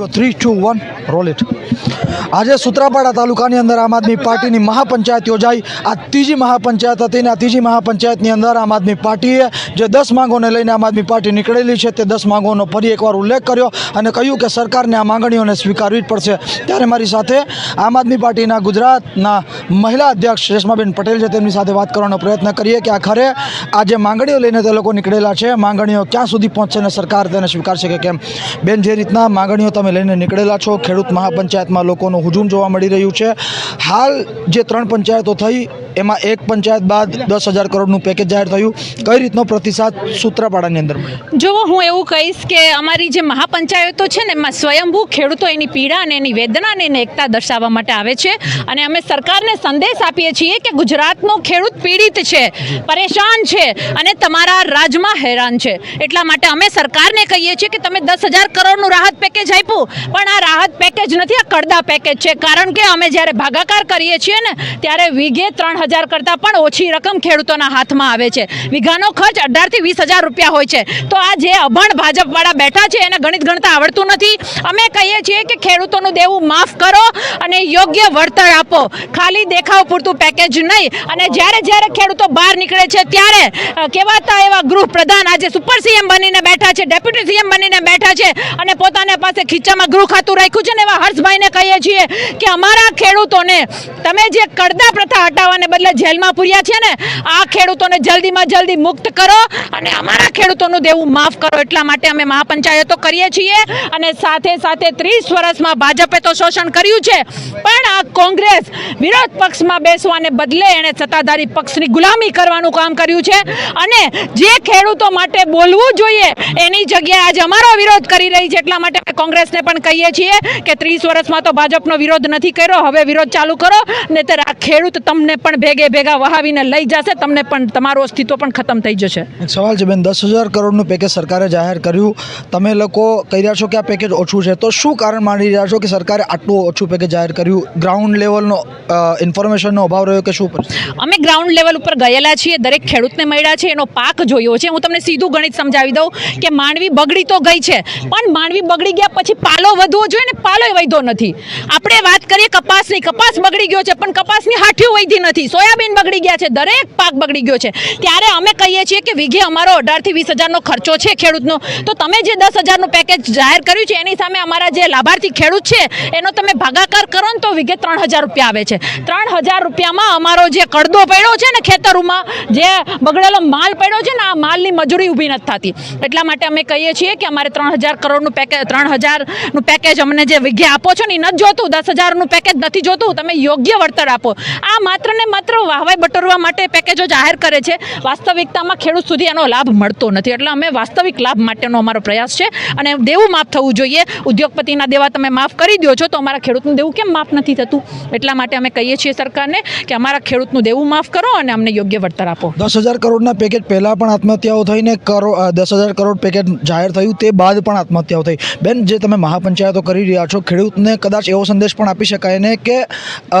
go three, two, one, roll it. આજે સુત્રાપાડા તાલુકાની અંદર આમ આદમી પાર્ટીની મહાપંચાયત યોજાઈ. આ ત્રીજી મહાપંચાયત હતી ને આ ત્રીજી મહાપંચાયતની અંદર આમ આદમી પાર્ટીએ જે દસ માંગોને લઈને આમ આદમી પાર્ટી નીકળેલી છે તે દસ માંગોનો ફરી એકવાર ઉલ્લેખ કર્યો અને કહ્યું કે સરકારને આ માંગણીઓને સ્વીકારવી જ પડશે. ત્યારે મારી સાથે આમ આદમી પાર્ટીના ગુજરાતના મહિલા અધ્યક્ષ રેશમાબેન પટેલ છે. તેમની સાથે વાત કરવાનો પ્રયત્ન કરીએ કે આખરે આ જે માંગણીઓ લઈને તે લોકો નીકળેલા છે, માંગણીઓ ક્યાં સુધી પહોંચશે અને સરકાર તેને સ્વીકારશે કે કેમ? બેન, જે રીતના માંગણીઓ તમે લઈને નીકળેલા છો, ખેડૂત મહાપંચાયતમાં લોકોનું હુજુમ જોવા મળી રહ્યું છે. હાલ જે ત્રણ પંચાયતો થઈ, એમાં એક પંચાયત બાદ દસ હજાર કરોડનું પેકેજ જાહેર થયું. કઈ રીતનો પ્રતિસાદ સૂત્રાપાડાની અંદર જો હું એવું કહીશ કે અમારી જે મહાપંચાયતો છે ને, એમાં સ્વયંભૂ ખેડૂતો એની પીડા અને એની વેદનાને એની એકતા દર્શાવવા માટે આવે છે. અને અમે સરકારને સંદેશ આપીએ છીએ કે ગુજરાતનો ખેડૂત પીડિત છે, પરેશાન છે અને તમારા રાજમાં હેરાન છે. એટલા માટે અમે સરકારને કહીએ છીએ કે તમે દસ હજાર કરોડનું રાહત પેકેજ આપ્યું. પણ આ રાહત પેકેજ નથી, આ કડદા પેકેજ છે. કારણ કે અમે જ્યારે ભાગાકાર કરીએ છીએ ને, ત્યારે વીઘે ત્રણ હજાર કરતાં પણ ઓછી રકમ ખેડૂતોના હાથમાં આવે છે. વીઘાનો ખર્ચ અઢારથી વીસ હજાર રૂપિયા હોય છે. તો આ જે અભણ ભાજપવાળા બેઠા છે, એને ગણિત ગણતા આવડતું નથી. અમે કહીએ છીએ કે ખેડૂતોનું દેવું માફ કરો અને યોગ્ય વળતર આપો. ખાલી દેખાવ પૂરતું પેકેજ નહીં. અને જ્યારે જ્યારે ખેડૂતો બહાર નીકળે છે, ત્યારે કહેવાતા એવા ગૃહ પ્રધાન આજે સુપર સીએમ બનીને બેઠા છે ડેપ્યુટી સીએમ બનીને બેઠા છે અને પોતાને પાસે ખીચામાં ગૃહ ખાતું રાખ્યું છે ને એવા હર્ષભાઈને કહીએ છીએ કે અમારા ખેડૂતોને તમે જે કડદા પ્રથા હટાવવાને બદલે જેલમાં પૂર્યા છે ને, આ ખેડૂતોને જલ્દીમાં જલ્દી મુક્ત કરો અને અમારા ખેડૂતોનું દેવું માફ કરો. એટલા માટે અમે મહાપંચાયતો કરીએ છીએ અને સાથે સાથે ત્રીસ વર્ષમાં ભાજપે તો શોષણ કર્યું છે, પણ આ કોંગ્રેસ વિરોધ પક્ષમાં બેસવાને બદલે એણે સત્તાધારી પક્ષની ગુલામી કરવાનું કામ કર્યું છે. અને જે ખેડૂતો માટે બોલવું જોઈએ, એની જગ્યાએ આજે અમારો વિરોધ કરી રહી છે. એટલા માટે કોંગ્રેસને પણ કહીએ છીએ કે ત્રીસ વર્ષમાં તો ભાજપનો વિરોધ નથી કર્યો. હવે વિરોધ ચાલુ કરો નહીંતર આ ખેડૂત તમને પણ ભેગે ભેગા વહાવીને લઈ જશે તમને પણ તમારું અસ્તિત્વ પણ ખતમ થઈ જશે. સવાલ છે બેન દસ હજાર કરોડનું પેકેજ સરકારે જાહેર કર્યું. તમે લોકો કહી રહ્યા છો કે આ પેકેજ ઓછું છે તો શું કારણ માની રહ્યા છો કે સરકારે આટલું ઓછું પેકેજ જાહેર કર્યું? ગ્રાઉન્ડ લેવલનો ઇન્ફોર્મેશનનો અભાવ રહ્યો કે શું અમે ગ્રાઉન્ડ લેવલ ઉપર ગયેલા છીએ દરેક ખેડૂતને મળ્યા છે એનો પાક જોયો છે. હું તમને સીધું ગણિત સમજાવી દઉં કે માંડવી બગડી તો ગઈ છે પણ માંડવી બગડી ગયા પછી પાલો વધવો જોઈએ ને પાલો વધ્યો નથી. આપણે વાત કરીએ કપાસની કપાસ બગડી ગયો છે પણ કપાસની હાઠીઓ વૈધી નથી. સોયાબીન બગડી ગયા છે, દરેક પાક બગડી ગયો છે. ત્યારે અમે કહીએ છીએ કે વીઘે અમારો અઢારથી વીસ હજારનો ખર્ચો છે ખેડૂતનો. તો તમે જે દસ હજારનું પેકેજ જાહેર કર્યું છે, એની સામે અમારા જે લાભાર્થી ખેડૂત છે, એનો તમે ભાગાકાર કરો ને તો વીઘે ત્રણ હજાર રૂપિયા આવે છે. ત્રણ હજાર રૂપિયામાં અમારો જે કડદો પડ્યો છે ને ખેતરોમાં, જે બગડેલો માલ પડ્યો છે ને, આ માલની મજૂરી ઊભી નથી થતી. એટલા માટે અમે કહીએ છીએ કે અમારે ત્રણ હજાર કરોડનું પેકેજ ત્રણ હજારનું પેકેજ અમને જે વીઘે આપો છો ને, એ નથી જોતું. દસ હજારનું પેકેજ નથી જોતું. તમે યોગ્ય વળતર આપો. આ માત્ર ને માત્ર વાહવાઈ બટોરવા માટે પેકેજો જાહેર કરે છે. વાસ્તવિકતામાં ખેડૂત સુધી એનો લાભ મળતો નથી. એટલે અમે વાસ્તવિક લાભ માટેનો અમારો પ્રયાસ છે અને દેવું માફ થવું જોઈએ. ઉદ્યોગપતિના દેવા તમે માફ કરી દો છો તો અમારા ખેડૂતનું દેવું કેમ માફ નથી થતું? એટલા માટે અમે કહીએ છીએ સરકારને કે અમારા ખેડૂતનું દેવું માફ કરો અને અમને યોગ્ય વળતર આપો. દસ હજાર કરોડના પેકેજ પહેલાં પણ આત્મહત્યાઓ થઈને કરો દસ હજાર કરોડ પેકેજ જાહેર થયું તે બાદ પણ આત્મહત્યાઓ થઈ. બેન જે તમે મહાપંચાયતો કરી રહ્યા છો ખેડૂતને કદાચ એવો સંદેશ પણ આપી શકાય ને કે અ,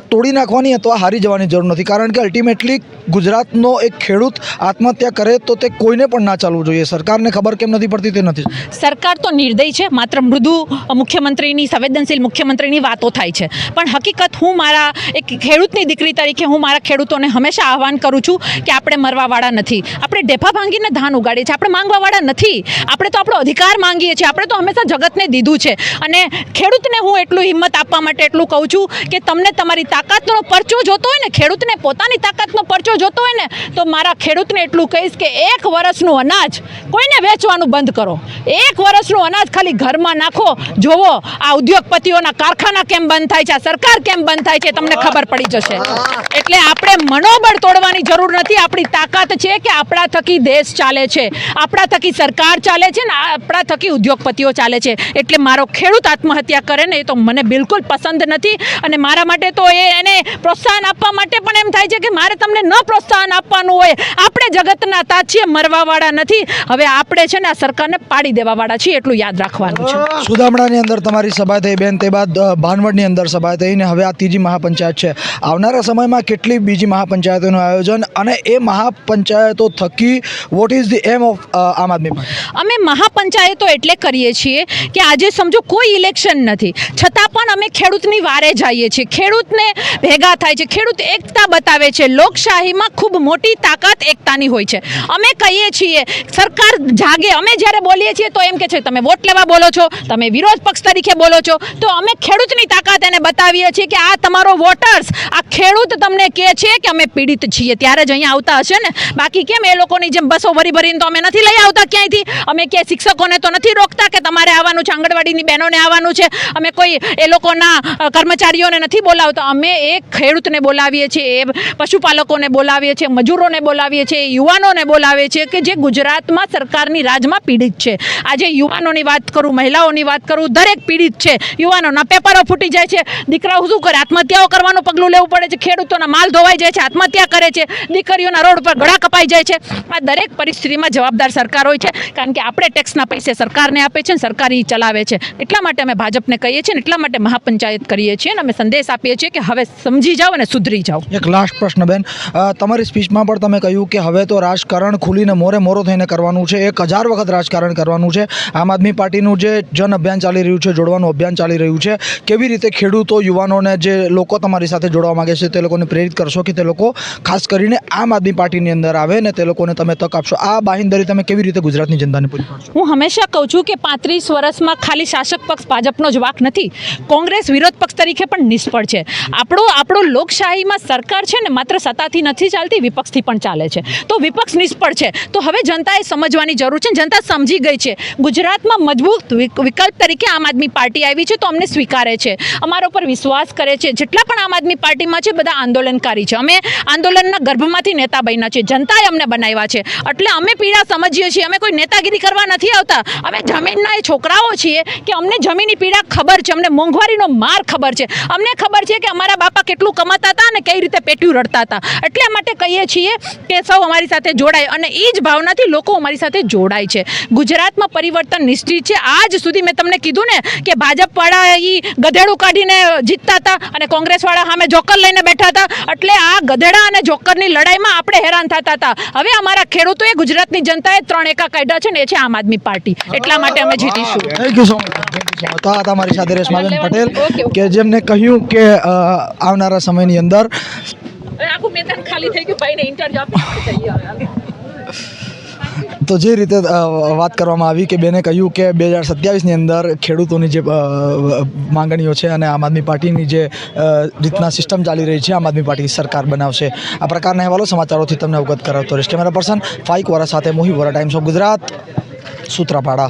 તોડી નાખવાની અથવા હારી જવાની જરૂર નથી. કારણ કે અલ્ટિમેટલી ગુજરાતનો એક ખેડૂત આત્મહત્યા કરે તો તે કોઈને પણ ના ચાલવું જોઈએ. સરકારને ખબર કેમ નથી પડતી તે નથી. સરકાર તો નિર્દય છે, માત્ર મૃદુ મુખ્યમંત્રીની, સંવેદનશીલ મુખ્યમંત્રીની વાતો થાય છે. પણ હકીકત હું મારા એક ખેડૂતની દીકરી તરીકે હું મારા ખેડૂતોને હંમેશા આહવાન કરું છું કે આપણે મરવાવાળા નથી. આપણે ઢેફા ભાંગીને ધાન ઉગાડીએ છીએ. આપણે માંગવાવાળા નથી. આપણે તો આપણો અધિકાર માંગીએ છીએ. આપણે તો હંમેશા જગતને દીધું છે. અને ખેડૂતને હું એટલું હિંમત આપવા માટે એટલું કહું છું કે તમને તમારી તાકાતનો પરચો જોતો હોય ને, ખેડૂતને પોતાની તાકાતનો પરચો જોતો હોય ને, તો મારા ખેડૂતને એટલું કહીશ કે એક વર્ષનું અનાજ કોઈને વેચવાનું બંધ કરો. એક વર્ષનું અનાજ ખાલી ઘરમાં નાખો, જોવો, આ ઉદ્યોગપતિઓના કારખાના કેમ બંધ થાય છે, આ સરકાર કેમ બંધ થાય છે તમને ખબર પડી જશે. એટલે આપણે મનોબળ તોડવાની જરૂર નથી, આપણી તાકાત છે કે આપણા થકી દેશ ચાલે છે. આપણા થકી સરકાર ચાલે છે ને, આપણા થકી ઉદ્યોગપતિઓ ચાલે છે. એટલે મારો ખેડૂત આત્મહત્યા કરે ને, એ તો મને બિલકુલ પસંદ નથી. અને મારા માટે તો એ એને પ્રોત્સાહન આપવા માટે પણ એમ થાય છે કે મારે તમને ન પ્રોત્સાહન આપવાનું હોય. આપણે જગતના તાજીએ મરવાવાળા નથી. હવે આપણે છે ને આ સરકારને પાડી દેવાવાળા છીએ એટલું યાદ રાખવાનું છે. સુદામડાની અંદર તમારી સભા થઈ બેન તે બાદ ભાનવડની અંદર સભા થઈ ને હવે આ ત્રીજી મહાપંચાયત છે. આવનારા સમયમાં કેટલી બીજી મહાપંચાયતોનું આયોજન અને એ મહાપંચાયતો થકી what is the aim of Aam Aadmi Party? અમે મહાપંચાયતો એટલે કરીએ છીએ કે આજે સમજો કોઈ ઇલેક્શન નથી. છતાં પણ અમે ખેડૂતની વારે જઈએ છીએ. ખેડૂતને ભેગા થાય છે. ખેડૂત એકતા બતાવે છે. લોકશાહીમાં ખૂબ મોટી તાકાત એકતાની હોય છે. અમે કહીએ છીએ, સરકાર જાગે. અમે જ્યારે બોલીએ છીએ તો એમ કે છે, તમે વોટ લેવા બોલો છો, તમે વિરોધ પક્ષ તરીકે બોલો છો. તો અમે ખેડૂતની તાકાત એને બતાવીએ છીએ કે આ તમારો વોટર્સ, આ ખેડૂત તમને કહે છે કે અમે પીડિત છીએ. ત્યારે જ અહીંયા આવતા હશે ને? બાકી કેમ એ લોકોની જેમ બસો ભરી ભરીને તો અમે નથી લઈ આવતા ક્યાંયથી? અમે ક્યાંય શિક્ષકોને તો નથી રોકતા કે તમારે આવવાનું છે, આંગણવાડીની બહેનોને આવવાનું છે? અમે કોઈ એ લોકોના કર્મચારીઓને નથી બોલાવતા. અમે એ ખેડૂતને બોલાવીએ છીએ, એ પશુપાલકોને બોલાવીએ છીએ, મજૂરોને બોલાવીએ છીએ, યુવાનોને બોલાવીએ છીએ કે જે ગુજરાતમાં સરકારની રાજમાં પીડિત છે. આજે યુવાનોની વાત કરું, મહિલાઓની વાત કરું, દરેક પીડિત છે. યુવાનોના પેપરો ફૂટી જાય છે. દીકરાઓ શું કરે? આત્મહત્યાઓ કરવાનું પગલું લેવું પડે છે. ખેડૂતોના માલ ધોવાઈ જાય છે, આત્મહત્યા કરે છે. દીકરીઓના રોડ પર ગળા કપાઈ જાય છે. આ દરેક પરિસ્થિતિમાં જવાબદાર સરકાર હોય છે, કારણ કે આપણે ટેક્સના પૈસે સરકારને આપે છે ને સરકાર એ ચલાવે છે. એટલા માટે અમે ભાજપને કહીએ છીએ ને એટલા માટે મહાપંચાયત કરીએ છીએ અને અમે સંદેશ આપીએ છીએ કે હવે સમજી જાઓ અને સુધરી જાઓ. એક લાસ્ટ પ્રશ્ન બેન. તમારી સ્પીચમાં પણ તમે કહ્યું કે હવે તો રાજકારણ ખુલીને મોરે મોરો થઈને કરવાનું છે. એક હજાર વખત રાજકારણ કરવાનું છે. આમ આદમી પાર્ટીનું જે જન અભિયાન ચાલી રહ્યું છે જોડવાનું અભિયાન ચાલી રહ્યું છે કેવી રીતે ખેડૂતો યુવાનોને જે લોકો તમારી સાથે જોડવા માગે છે તે લોકોને પ્રેરિત કરશો કે તે લોકો ખાસ કરીને આમ આદમી પાર્ટીની અંદર આવે ને તે લોકોને તમે તક આપશો? આ બાહિંદરી તમે કેવી રીતે ગુજરાતની જનતાને પૂરી પાડશો? હું હંમેશા કહું છું કે પાંત્રીસ વર્ષમાં ખાલી શાસક પક્ષ ભાજપનો જ વાક નથી. કોંગ્રેસ વિરોધ પક્ષ તરીકે પણ નિષ્ફળ છે. આપણો આપણો લોકશાહીમાં સરકાર છે ને માત્ર સત્તાથી નથી ચાલતી, વિપક્ષથી પણ ચાલે છે. તો વિપક્ષ નિષ્ફળ છે. તો હવે જનતાએ સમજવાની જરૂર છે. જનતા સમજી ગઈ છે. ગુજરાતમાં મજબૂત વિકલ્પ તરીકે આમ આદમી પાર્ટી આવી છે તો અમને સ્વીકારે છે. અમારા ઉપર વિશ્વાસ કરે છે. જેટલા પણ આમ આદમી પાર્ટીમાં છે બધા આંદોલનકારી છે. અમે આંદોલનના ગર્ભમાંથી નેતા બન્યા છે જનતાએ અમને બનાવ્યા છે. એટલે અમે પીડા સમજીએ છીએ. અમે કોઈ નેતાગીરી કરવા નથી આવતા. અમે જમીનના એ છોકરાઓ છીએ કે અમને જમીનની પીડા ખબર છે. અમને મોંઘવારીનો માર ખબર છે. અમને ખબર છે કે અમારા બાપા કેટલું કમાતા હતા અને કઈ રીતે પેટ્યું રડતા હતા. એટલા માટે કહીએ છીએ કે સૌ અમારી સાથે જોડાય અને એ જ ભાવનાથી લોકો અમારી સાથે જોડાય છે. ગુજરાતમાં પરિવર્તન નિશ્ચિત છે. આજ સુધી મેં તમને કીધું ને કે ભાજપવાળા એ ગધેડું કાઢીને જીતતા હતા અને કોંગ્રેસવાળા સામે જોકર લઈને બેઠા હતા. એટલે આ ગધેડા અને જોકરની લડાઈમાં આપણે હેરાન થતા હતા. હવે અમારા ખેડૂતોએ ગુજરાતની જનતાએ ત્રણ એકા કાઢ્યા છે ને એ છે આમ આદમી પાર્ટી. એટલા માટે અમે જીતીશું. Thank you so much thank you so much તમારી સાથે રેશમાબેન પટેલ. કે જેમને કહ્યું કે આવનારા સમયની અંદર આખું મેદાન ખાલી થઈ ગયું. ભાઈને ઇન્ટરવ્યુ આપી આપણે જઈએ હવે. તો જે રીતે વાત કરવામાં આવી કે બેને કહ્યું કે બે હજાર સત્યાવીસની અંદર ખેડૂતોની જે માંગણીઓ છે અને આમ આદમી પાર્ટીની જે રીતના સિસ્ટમ ચાલી રહી છે આમ આદમી પાર્ટી સરકાર બનાવશે. આ પ્રકારના અહેવાલો સમાચારોથી તમને અવગત કરાવતો રહીશ. કેમેરા પર્સન ફાઇક વોરા સાથે મોહી વોરા ટાઈમ્સ ઓફ ગુજરાત સૂત્રાપાડા.